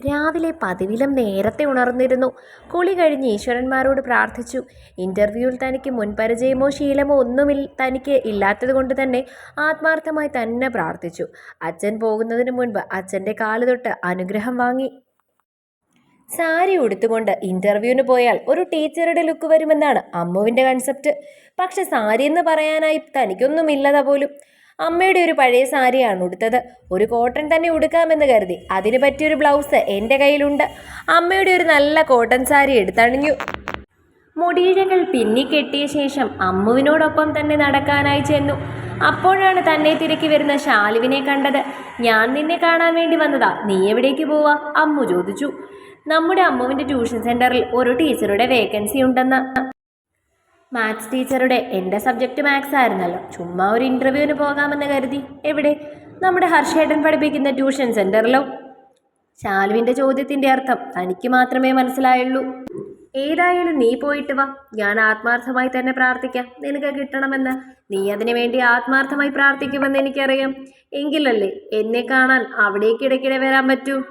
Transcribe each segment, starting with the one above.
രാവിലെ പതിവിലും നേരത്തെ ഉണർന്നിരുന്നു. കുളി കഴിഞ്ഞ് ഈശ്വരന്മാരോട് പ്രാർത്ഥിച്ചു. ഇന്റർവ്യൂവിൽ തനിക്ക് മുൻപരിചയമോ ശീലമോ ഒന്നുമിൽ തനിക്ക് ഇല്ലാത്തതുകൊണ്ട് തന്നെ ആത്മാർത്ഥമായി തന്നെ പ്രാർത്ഥിച്ചു. അച്ഛൻ പോകുന്നതിന് മുൻപ് അച്ഛന്റെ കാൽ തൊട്ട് അനുഗ്രഹം വാങ്ങി. സാരി ഉടുത്തുകൊണ്ട് ഇന്റർവ്യൂവിന് പോയാൽ ഒരു ടീച്ചറുടെ ലുക്ക് വരുമെന്നാണ് അമ്മുവിന്റെ കൺസെപ്റ്റ് പക്ഷെ സാരി എന്ന് പറയാനായി തനിക്കൊന്നുമില്ലതാ പോലും. അമ്മയുടെ ഒരു പഴയ സാരിയാണ് ഉടുത്തത്. ഒരു കോട്ടൺ തന്നെ ഉടുക്കാമെന്ന് കരുതി. അതിന് പറ്റിയൊരു ബ്ലൗസ് എന്റെ കയ്യിലുണ്ട്. അമ്മയുടെ ഒരു നല്ല കോട്ടൺ സാരി എടുത്തണിഞ്ഞു. മുടിയിഴകൾ പിന്നിക്കെട്ടിയ ശേഷം അമ്മുവിനോടൊപ്പം തന്നെ നടക്കാനായി ചെന്നു. അപ്പോഴാണ് തന്നെ തിരക്കി വരുന്ന ശാലുവിനെ കണ്ടത്. ഞാൻ നിന്നെ കാണാൻ വേണ്ടി വന്നതാ. നീ എവിടേക്ക് പോവാ? അമ്മു ചോദിച്ചു. നമ്മുടെ അമ്മുവിന്റെ ട്യൂഷൻ സെന്ററിൽ ഒരു ടീച്ചറുടെ വേക്കൻസി ഉണ്ടെന്ന്. മാത്സ് ടീച്ചറുടെ എന്റെ സബ്ജക്റ്റ് മാത്സ് ആയിരുന്നല്ലോ. ചുമ്മാ ഒരു ഇന്റർവ്യൂവിന് പോകാമെന്ന് കരുതി. എവിടെ? നമ്മുടെ ഹർഷേട്ടൻ പഠിപ്പിക്കുന്ന ട്യൂഷൻ സെന്ററിലോ ശാലുവിന്റെ ചോദ്യത്തിന്റെ അർത്ഥം തനിക്ക് മാത്രമേ മനസ്സിലായുള്ളൂ. ഏതായാലും നീ പോയിട്ട് വാ. ഞാൻ ആത്മാർത്ഥമായി തന്നെ പ്രാർത്ഥിക്കാം. നിനക്ക് കിട്ടണമെന്ന്. നീ അതിനു വേണ്ടി ആത്മാർത്ഥമായി പ്രാർത്ഥിക്കുമെന്ന് എനിക്കറിയാം. എങ്കിലല്ലേ എന്നെ കാണാൻ അവിടേക്ക് ഇടയ്ക്കിടെ വരാൻ പറ്റൂ?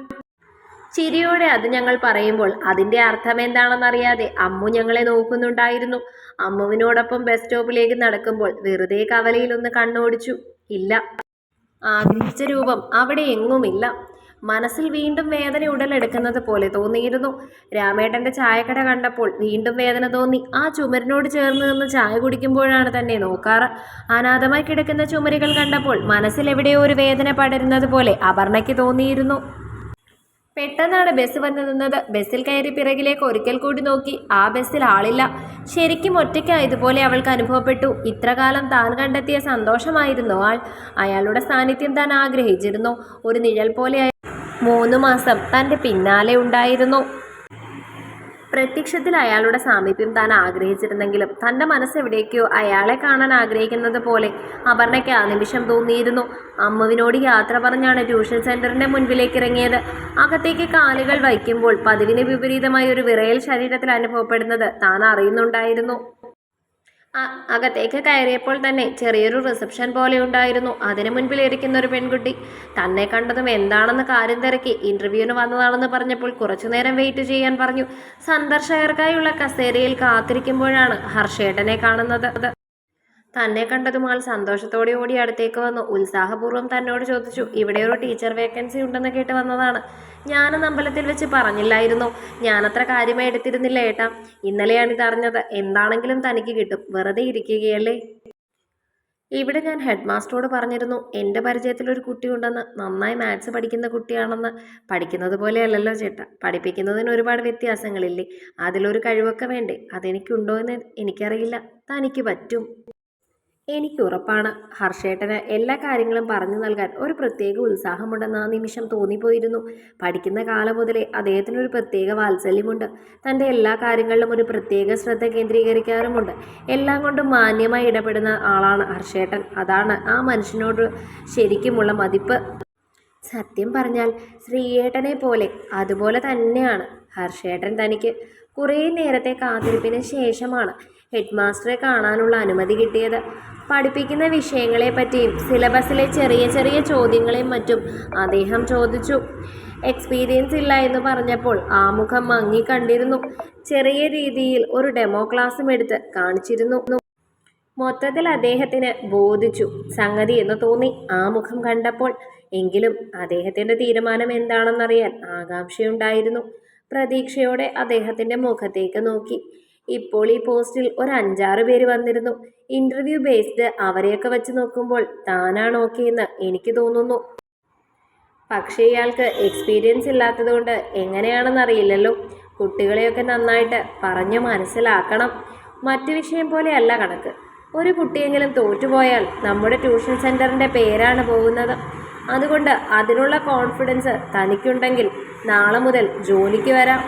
ചിരിയോടെ അത് ഞങ്ങൾ പറയുമ്പോൾ അതിന്റെ അർത്ഥം എന്താണെന്നറിയാതെ അമ്മു ഞങ്ങളെ നോക്കുന്നുണ്ടായിരുന്നു. അമ്മുവിനോടൊപ്പം ബസ് സ്റ്റോപ്പിലേക്ക് നടക്കുമ്പോൾ വെറുതെ കവലയിൽ ഒന്ന് കണ്ണോടിച്ചു. ഇല്ല. ആഗ്രഹിച്ച രൂപം അവിടെ എങ്ങുമില്ല. മനസ്സിൽ വീണ്ടും വേദന ഉടലെടുക്കുന്നത് പോലെ തോന്നിയിരുന്നു. രാമേട്ടന്റെ ചായക്കട കണ്ടപ്പോൾ വീണ്ടും വേദന തോന്നി. ആ ചുമരിനോട് ചേർന്ന് നിന്ന് ചായ കുടിക്കുമ്പോഴാണ് തന്നെ നോക്കാറ്. അനാഥമായി കിടക്കുന്ന ചുമരുകൾ കണ്ടപ്പോൾ മനസ്സിൽ എവിടെയോ ഒരു വേദന പടരുന്നത് പോലെ അപർണയ്ക്ക് തോന്നിയിരുന്നു. പെട്ടെന്നാണ് ബസ് വന്നു നിന്നത്. ബസ്സിൽ കയറി പിറകിലേക്ക് ഒരിക്കൽ കൂടി നോക്കി. ആ ബസ്സിൽ ആളില്ല. ശരിക്കും ഒറ്റയ്ക്കായതുപോലെ അവൾക്ക് അനുഭവപ്പെട്ടു. ഇത്രകാലം താൻ കണ്ടെത്തിയ സന്തോഷമായിരുന്നു ആൾ. അയാളുടെ സാന്നിധ്യം താൻ ആഗ്രഹിച്ചിരുന്നു. ഒരു നിഴൽ പോലെ മൂന്ന് മാസം തന്റെ പിന്നാലെ ഉണ്ടായിരുന്നു. പ്രത്യക്ഷത്തിൽ അയാളുടെ സാമീപ്യം താൻ ആഗ്രഹിച്ചിരുന്നെങ്കിലും തന്റെ മനസ്സെവിടേക്കോ അയാളെ കാണാൻ ആഗ്രഹിക്കുന്നത് പോലെ അപർണയ്ക്ക് ആ നിമിഷം തോന്നിയിരുന്നു. അമ്മുവിനോട് യാത്ര പറഞ്ഞാണ് ട്യൂഷൻ സെന്ററിന്റെ മുൻപിലേക്ക് ഇറങ്ങിയത്. അകത്തേക്ക് കാലുകൾ വയ്ക്കുമ്പോൾ പതിവിന് വിപരീതമായി ഒരു വിറയൽ ശരീരത്തിൽ അനുഭവപ്പെടുന്നത് താൻ അറിയുന്നുണ്ടായിരുന്നു. അകത്തേക്ക് കയറിയപ്പോൾ തന്നെ ചെറിയൊരു റിസപ്ഷൻ പോലെ ഉണ്ടായിരുന്നു. അതിനു മുൻപിൽ ഇരിക്കുന്ന ഒരു പെൺകുട്ടി തന്നെ കണ്ടതും എന്താണെന്ന് കാര്യം തിരക്കി ഇന്റർവ്യൂവിന് വന്നതാണെന്ന് പറഞ്ഞപ്പോൾ കുറച്ചു നേരം വെയിറ്റ് ചെയ്യാൻ പറഞ്ഞു. സന്ദർശകർക്കായുള്ള കസേരയിൽ കാത്തിരിക്കുമ്പോഴാണ് ഹർഷേട്ടനെ കാണുന്നത്. തന്നെ കണ്ടതും സന്തോഷത്തോടെ ഓടി അടുത്തേക്ക് വന്നു. ഉത്സാഹപൂർവം തന്നോട് ചോദിച്ചു ഇവിടെ ഒരു ടീച്ചർ വേക്കൻസി ഉണ്ടെന്ന് കേട്ട് വന്നതാണ്. ഞാനും അമ്പലത്തിൽ വെച്ച് പറഞ്ഞില്ലായിരുന്നു. ഞാനത്ര കാര്യമായി എടുത്തിരുന്നില്ല ഏട്ടാ. ഇന്നലെയാണ് ഇതറിഞ്ഞത് എന്താണെങ്കിലും തനിക്ക് കിട്ടും. വെറുതെ ഇരിക്കുകയല്ലേ? ഇവിടെ ഞാൻ ഹെഡ് മാസ്റ്ററോട് പറഞ്ഞിരുന്നു എന്റെ പരിചയത്തിൽ ഒരു കുട്ടിയുണ്ടെന്ന് നന്നായി മാത്സ് പഠിക്കുന്ന കുട്ടിയാണെന്ന്. പഠിക്കുന്നത് പോലെയല്ലല്ലോ ചേട്ടാ. പഠിപ്പിക്കുന്നതിന് ഒരുപാട് വ്യത്യാസങ്ങളില്ലേ? അതിലൊരു കഴിവൊക്കെ വേണ്ടേ? അതെനിക്കുണ്ടോ എന്ന് എനിക്കറിയില്ല. തനിക്ക് പറ്റും. എനിക്ക് ഉറപ്പാണ് ഹർഷേട്ടന് എല്ലാ കാര്യങ്ങളും പറഞ്ഞു നൽകാൻ ഒരു പ്രത്യേക ഉത്സാഹമുണ്ടെന്ന് ആ നിമിഷം തോന്നിപ്പോയിരുന്നു. പഠിക്കുന്ന കാലം മുതലേ അദ്ദേഹത്തിനൊരു പ്രത്യേക വാത്സല്യമുണ്ട്. തന്റെ എല്ലാ കാര്യങ്ങളിലും ഒരു പ്രത്യേക ശ്രദ്ധ കേന്ദ്രീകരിക്കാറുമുണ്ട്. എല്ലാം കൊണ്ടും മാന്യമായി ഇടപെടുന്ന ആളാണ് ഹർഷേട്ടൻ. അതാണ് ആ മനുഷ്യനോട് ശരിക്കുമുള്ള മതിപ്പ്. സത്യം പറഞ്ഞാൽ ശ്രീയേട്ടനെ പോലെ അതുപോലെ തന്നെയാണ്. ഹർഷേട്ടൻ തനിക്ക് കുറേ നേരത്തെ കാത്തിരിപ്പിന് ശേഷമാണ് ഹെഡ് മാസ്റ്ററെ കാണാനുള്ള അനുമതി കിട്ടിയത്. പഠിപ്പിക്കുന്ന വിഷയങ്ങളെപ്പറ്റിയും സിലബസിലെ ചെറിയ ചെറിയ ചോദ്യങ്ങളെയും മറ്റും അദ്ദേഹം ചോദിച്ചു. എക്സ്പീരിയൻസ് ഇല്ല എന്ന് പറഞ്ഞപ്പോൾ ആമുഖം മുഖം മങ്ങി കണ്ടിരുന്നു. ചെറിയ രീതിയിൽ ഒരു ഡെമോ ക്ലാസ്സും എടുത്ത് കാണിച്ചിരുന്നു. മൊത്തത്തിൽ അദ്ദേഹത്തിന് ബോധിച്ചു. സംഗതി എന്ന് തോന്നി ആ മുഖം കണ്ടപ്പോൾ. എങ്കിലും അദ്ദേഹത്തിന്റെ തീരുമാനം എന്താണെന്നറിയാൻ ആകാംക്ഷയുണ്ടായിരുന്നു. പ്രതീക്ഷയോടെ അദ്ദേഹത്തിന്റെ മുഖത്തേക്ക് നോക്കി. ഇപ്പോൾ ഈ പോസ്റ്റിൽ ഒരു അഞ്ചാറ് പേര് വന്നിരുന്നു. ഇന്റർവ്യൂ ബേസ്ഡ് അവരെയൊക്കെ വെച്ച് നോക്കുമ്പോൾ താനാണ് ഓക്കെ എന്ന് എനിക്ക് തോന്നുന്നു. പക്ഷേ ഇയാൾക്ക് എക്സ്പീരിയൻസ് ഇല്ലാത്തതുകൊണ്ട് എങ്ങനെയാണെന്നറിയില്ലല്ലോ കുട്ടികളെയൊക്കെ നന്നായിട്ട് പറഞ്ഞു മനസ്സിലാക്കണം. മറ്റു വിഷയം പോലെയല്ല കണക്ക്. ഒരു കുട്ടിയെങ്കിലും തോറ്റുപോയാൽ നമ്മുടെ ട്യൂഷൻ സെന്ററിന്റെ പേരാണ് പോകുന്നത്. അതുകൊണ്ട് അതിനുള്ള കോൺഫിഡൻസ് തനിക്കുണ്ടെങ്കിൽ നാളെ മുതൽ ജോലിക്ക് വരാം.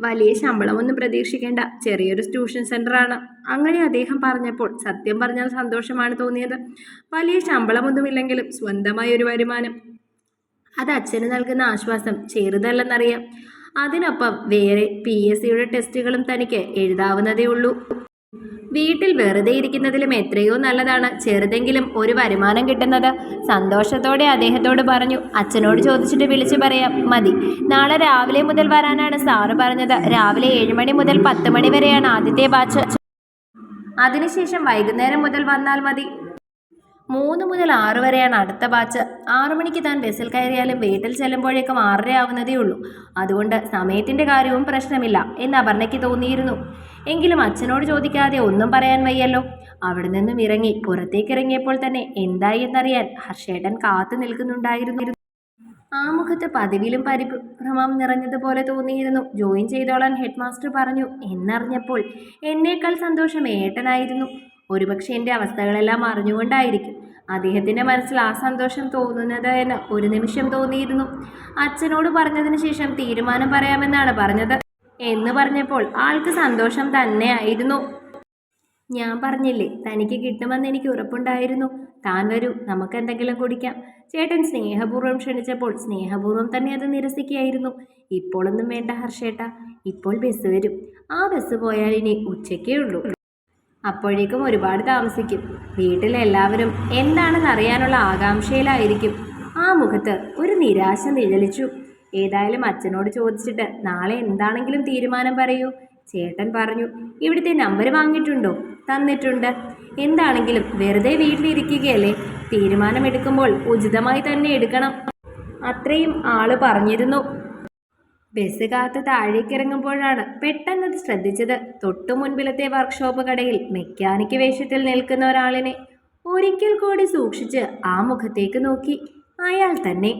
വലിയ ശമ്പളമൊന്നും പ്രതീക്ഷിക്കേണ്ട. ചെറിയൊരു ട്യൂഷൻ സെന്ററാണ് അങ്ങനെ അദ്ദേഹം പറഞ്ഞപ്പോൾ സത്യം പറഞ്ഞാൽ സന്തോഷമാണ് തോന്നിയത്. വലിയ ശമ്പളമൊന്നുമില്ലെങ്കിലും സ്വന്തമായ ഒരു വരുമാനം. അത് അച്ഛന് നൽകുന്ന ആശ്വാസം ചെറുതല്ലെന്നറിയാം. അതിനൊപ്പം വേറെ പി എസ് സിയുടെ ടെസ്റ്റുകളും തനിക്ക് എഴുതാവുന്നതേ ഉള്ളൂ. വീട്ടിൽ വെറുതെ ഇരിക്കുന്നതിലും എത്രയോ നല്ലതാണ്. ചെറുതെങ്കിലും ഒരു വരുമാനം കിട്ടുന്നത്. സന്തോഷത്തോടെ അദ്ദേഹത്തോട് പറഞ്ഞു അച്ഛനോട് ചോദിച്ചിട്ട് വിളിച്ചു പറയാം. മതി. നാളെ രാവിലെ മുതൽ വരാനാണ് സാറ് പറഞ്ഞത്. രാവിലെ ഏഴ് മണി മുതൽ പത്ത് മണി വരെയാണ് ആദ്യത്തെ ബാച്ച്. അതിനുശേഷം വൈകുന്നേരം മുതൽ വന്നാൽ മതി. മൂന്ന് മുതൽ ആറ് വരെയാണ് അടുത്ത ബാച്ച്. ആറു മണിക്ക് താൻ ബസ്സിൽ കയറിയാലും വീട്ടിൽ ചെല്ലുമ്പോഴേക്കും ആറര ആവുന്നതേ ഉള്ളൂ. അതുകൊണ്ട് സമയത്തിന്റെ കാര്യവും പ്രശ്നമില്ല എന്ന് അപർണയ്ക്ക് തോന്നിയിരുന്നു. എങ്കിലും അച്ഛനോട് ചോദിക്കാതെ ഒന്നും പറയാൻ വയ്യല്ലോ. അവിടെ നിന്നും ഇറങ്ങി പുറത്തേക്ക് ഇറങ്ങിയപ്പോൾ തന്നെ എന്തായി എന്നറിയാൻ ഹർഷേട്ടൻ കാത്തു നിൽക്കുന്നുണ്ടായിരുന്നു. ആ മുഖത്ത് പതിവിലും പരിഭ്രമം നിറഞ്ഞതുപോലെ തോന്നിയിരുന്നു. ജോയിൻ ചെയ്തോളാൻ ഹെഡ് മാസ്റ്റർ പറഞ്ഞു എന്നറിഞ്ഞപ്പോൾ എന്നേക്കാൾ സന്തോഷം ഏട്ടനായിരുന്നു. ഒരുപക്ഷെ എന്റെ അവസ്ഥകളെല്ലാം അറിഞ്ഞുകൊണ്ടായിരിക്കും അദ്ദേഹത്തിന്റെ മനസ്സിൽ ആ സന്തോഷം തോന്നുന്നത് എന്ന് ഒരു നിമിഷം തോന്നിയിരുന്നു. അച്ഛനോട് പറഞ്ഞതിന് ശേഷം തീരുമാനം പറയാമെന്നാണ് പറഞ്ഞത്. എന്ന് പറഞ്ഞപ്പോൾ ആൾക്ക് സന്തോഷം തന്നെയായിരുന്നു. ഞാൻ പറഞ്ഞില്ലേ തനിക്ക് കിട്ടുമെന്ന് എനിക്ക് ഉറപ്പുണ്ടായിരുന്നു. താൻ വരൂ നമുക്ക് എന്തെങ്കിലും കുടിക്കാം. ചേട്ടൻ സ്നേഹപൂർവം ക്ഷണിച്ചപ്പോൾ സ്നേഹപൂർവം തന്നെ അത് നിരസിക്കുകയായിരുന്നു. ഇപ്പോഴൊന്നും വേണ്ട ഹർഷേട്ട ഇപ്പോൾ ബസ് വരും. ആ ബസ് പോയാൽ ഇനി ഉച്ചയ്ക്കേ ഉള്ളൂ. അപ്പോഴേക്കും ഒരുപാട് താമസിക്കും. വീട്ടിലെല്ലാവരും എന്താണെന്ന് അറിയാനുള്ള ആകാംക്ഷയിലായിരിക്കും. ആ മുഖത്ത് ഒരു നിരാശ നിഴലിച്ചു. ഏതായാലും അച്ഛനോട് ചോദിച്ചിട്ട് നാളെ എന്താണെങ്കിലും തീരുമാനം പറയൂ. ചേട്ടൻ പറഞ്ഞു ഇവിടുത്തെ നമ്പർ വാങ്ങിയിട്ടുണ്ടോ? തന്നിട്ടുണ്ട്. എന്താണെങ്കിലും വെറുതെ വീട്ടിലിരിക്കുകയല്ലേ? തീരുമാനമെടുക്കുമ്പോൾ ഉചിതമായി തന്നെ എടുക്കണം. അത്രയും ആൾ പറഞ്ഞിരുന്നു. ബസ് കാത്ത് താഴേക്കിറങ്ങുമ്പോഴാണ് പെട്ടെന്നത് ശ്രദ്ധിച്ചത് തൊട്ടു മുൻപിലത്തെ വർക്ക്ഷോപ്പ് കടയിൽ മെക്കാനിക് വേഷത്തിൽ നിൽക്കുന്ന ഒരാളിനെ. ഒരിക്കൽ കൂടി സൂക്ഷിച്ച് ആ മുഖത്തേക്ക് നോക്കി. അയാൾ തന്നെ.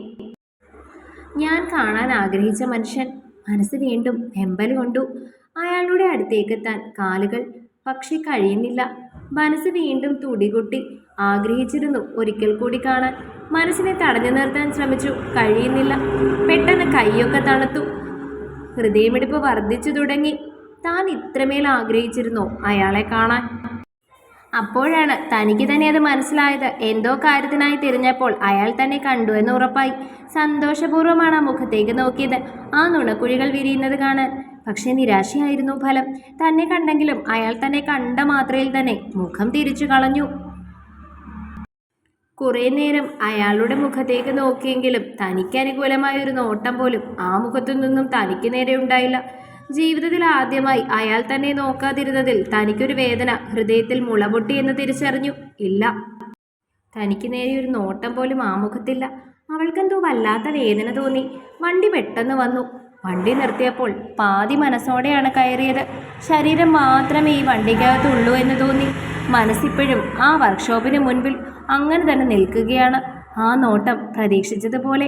ഞാൻ കാണാൻ ആഗ്രഹിച്ച മനുഷ്യൻ മനസ്സ് വീണ്ടും വെമ്പൽ കൊണ്ടു. അയാളുടെ അടുത്തേക്കെത്താൻ കാലുകൾ പക്ഷെ കഴിയുന്നില്ല. മനസ്സ് വീണ്ടും തുടികൊട്ടി ആഗ്രഹിച്ചിരുന്നു ഒരിക്കൽ കൂടി കാണാൻ. മനസ്സിനെ തടഞ്ഞു നിർത്താൻ ശ്രമിച്ചു. കഴിയുന്നില്ല. പെട്ടെന്ന് കൈയൊക്കെ തണുത്തു. ഹൃദയമിടിപ്പ് വർദ്ധിച്ചു തുടങ്ങി. താൻ ഇത്രമേൽ ആഗ്രഹിച്ചിരുന്നോ അയാളെ കാണാൻ? അപ്പോഴാണ് തനിക്ക് തന്നെ അത് മനസ്സിലായത്. എന്തോ കാര്യത്തിനായി തിരിഞ്ഞപ്പോൾ അയാൾ തന്നെ കണ്ടു എന്ന് ഉറപ്പായി. സന്തോഷപൂർവമാണ് ആ മുഖത്തേക്ക് നോക്കിയത്. ആ നുണക്കുഴികൾ വിരിയുന്നത് കാണാൻ. പക്ഷേ നിരാശയായിരുന്നു ഫലം. തന്നെ കണ്ടെങ്കിലും അയാൾ തന്നെ കണ്ട മാത്രയിൽ തന്നെ മുഖം തിരിച്ചു കളഞ്ഞു. കുറേ നേരം അയാളുടെ മുഖത്തേക്ക് നോക്കിയെങ്കിലും തനിക്ക് അനുകൂലമായ ഒരു നോട്ടം പോലും ആ മുഖത്തു നിന്നും തനിക്ക് നേരെ ഉണ്ടായില്ല. ജീവിതത്തിൽ ആദ്യമായി അയാൾ തന്നെ നോക്കാതിരുന്നതിൽ തനിക്കൊരു വേദന ഹൃദയത്തിൽ മുളപൊട്ടി എന്ന് തിരിച്ചറിഞ്ഞു. ഇല്ല. തനിക്ക് നേരെ ഒരു നോട്ടം പോലും ആമുഖത്തില്ല. മുഖത്തില്ല അവൾക്കെന്തോ വല്ലാത്ത വേദന തോന്നി. വണ്ടി പെട്ടെന്ന് വന്നു. വണ്ടി നിർത്തിയപ്പോൾ പാതി മനസ്സോടെയാണ് കയറിയത്. ശരീരം മാത്രമേ ഈ വണ്ടിക്കകത്തുള്ളൂ എന്ന് തോന്നി. മനസ്സിപ്പോഴും ആ വർക്ക്ഷോപ്പിന് മുൻപിൽ അങ്ങനെ തന്നെ നിൽക്കുകയാണ്. ആ നോട്ടം പ്രതീക്ഷിച്ചതുപോലെ